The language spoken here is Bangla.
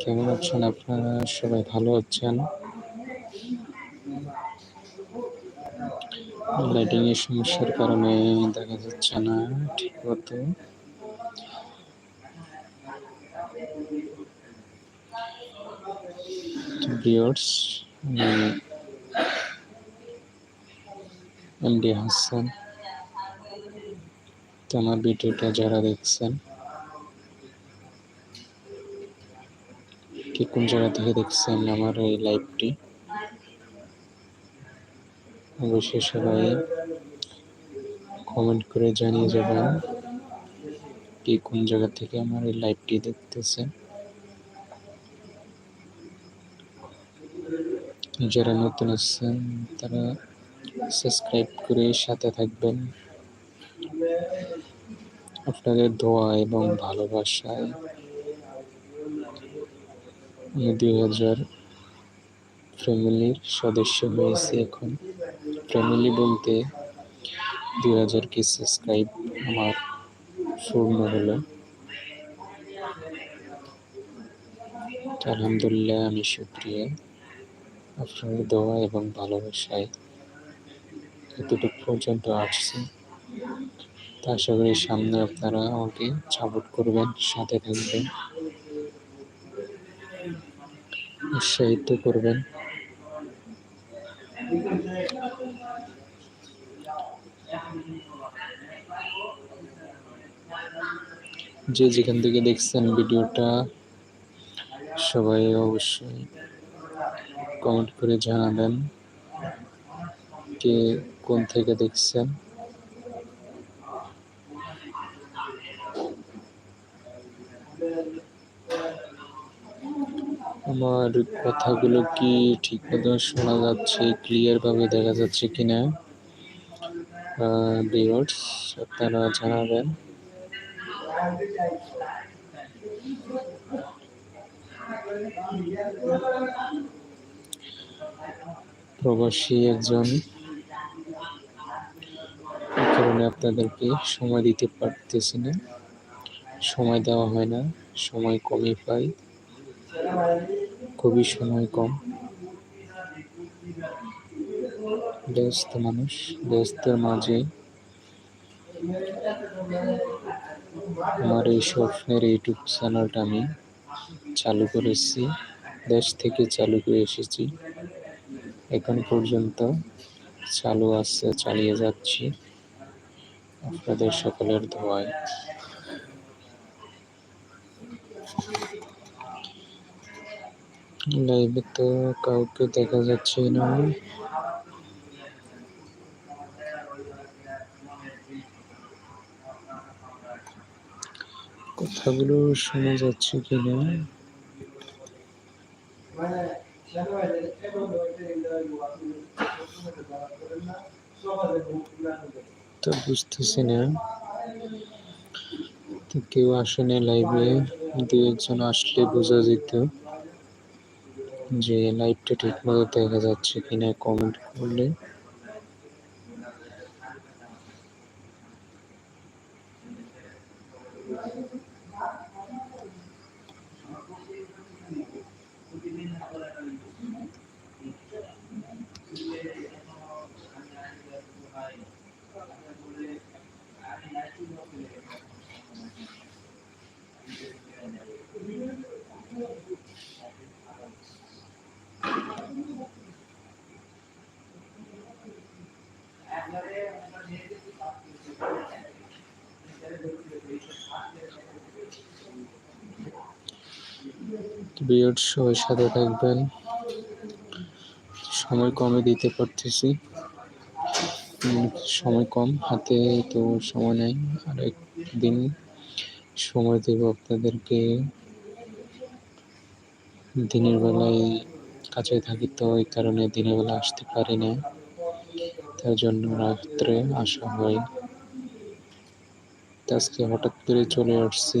কেমন আছেন আপনারা? সবাই ভালো আছেন? লাইটিং এর সমস্যার কারণে দেখা যাচ্ছে না, ঠিক মতো। এমডি হাসান তো আমার ভিডিওটা যারা দেখছেন কে কোন জায়গা থেকে দেখছেন আমার এই লাইভটি অবশ্যই সবাই কমেন্ট করে জানিয়ে যাবেন কে কোন জায়গা থেকে আমার এই লাইভটি দেখতেছে যারা নতুন আছেন, তারা সাবস্ক্রাইব করে সাথে থাকবেন। আপনাদের দোয়া এবং ভালোবাসায় আমি দুই হাজার ফ্যামিলির সদস্য হয়েছি এখন। ফ্যামিলি বলতে দুই হাজার কি সাবস্ক্রাইব আমার পূর্ণ হলো। আলহামদুলিল্লাহ আমি সুপ্রিয়া। আপনার দোয়া এবং ভালোবাসায় এতটুকু পর্যন্ত আসছি। তা আশা করি সামনে আপনারা আমাকে সাপোর্ট করবেন, সাথে থাকবেন। উৎসাহিত করবেন। যে যেখান থেকে দেখছেন ভিডিওটা, সবাই অবশ্যই কমেন্ট করে জানাবেন কে কোন থেকে দেখছেন। আমার কথাগুলো কি ঠিক মতো শোনা যাচ্ছে ক্লিয়ার ভাবে দেখা যাচ্ছে কিনা? ভিউয়ার্স আপনারা জানাবেন। প্রবাসী একজন কারণে আপনাদেরকে সময় দিতে পারতেছি না। সময় দেওয়া হয় না, সময় কমই পাই। খুবই সময় কম। ব্যস্ত মানুষ ব্যস্তের মাঝে আমার এই স্বপ্নের ইউটিউব চ্যানেলটা আমি চালু করেছি, দেশ থেকে চালু করে এসেছি। এখন পর্যন্ত চালু আছে, চালিয়ে যাচ্ছি। আপনাদের সকলের ধোয়ায় লাইভে তো কাউকে দেখা যাচ্ছে না। কথাগুলো শোনা যাচ্ছে কিনা? তো বুঝতেছি না। কেউ আসে না লাইভে দু একজন আসলে বোঝা যেত। যে লাইভটা ঠিকমতো দেখা যাচ্ছে কিনা কমেন্ট করলে। বিয়ড সবাই সাথে থাকবেন। সময় কমে দিতে পারতেছি। সময় কম, হাতে তো সময় নেই। আর একদিন সময় দেব আপনাদেরকে। দিনের বেলায় কাছে থাকি তো ওই কারণে দিনের বেলা আসতে পারি না তার জন্য রাত্রে আসা হয়। আজকে হঠাৎ করে চলে আসছি।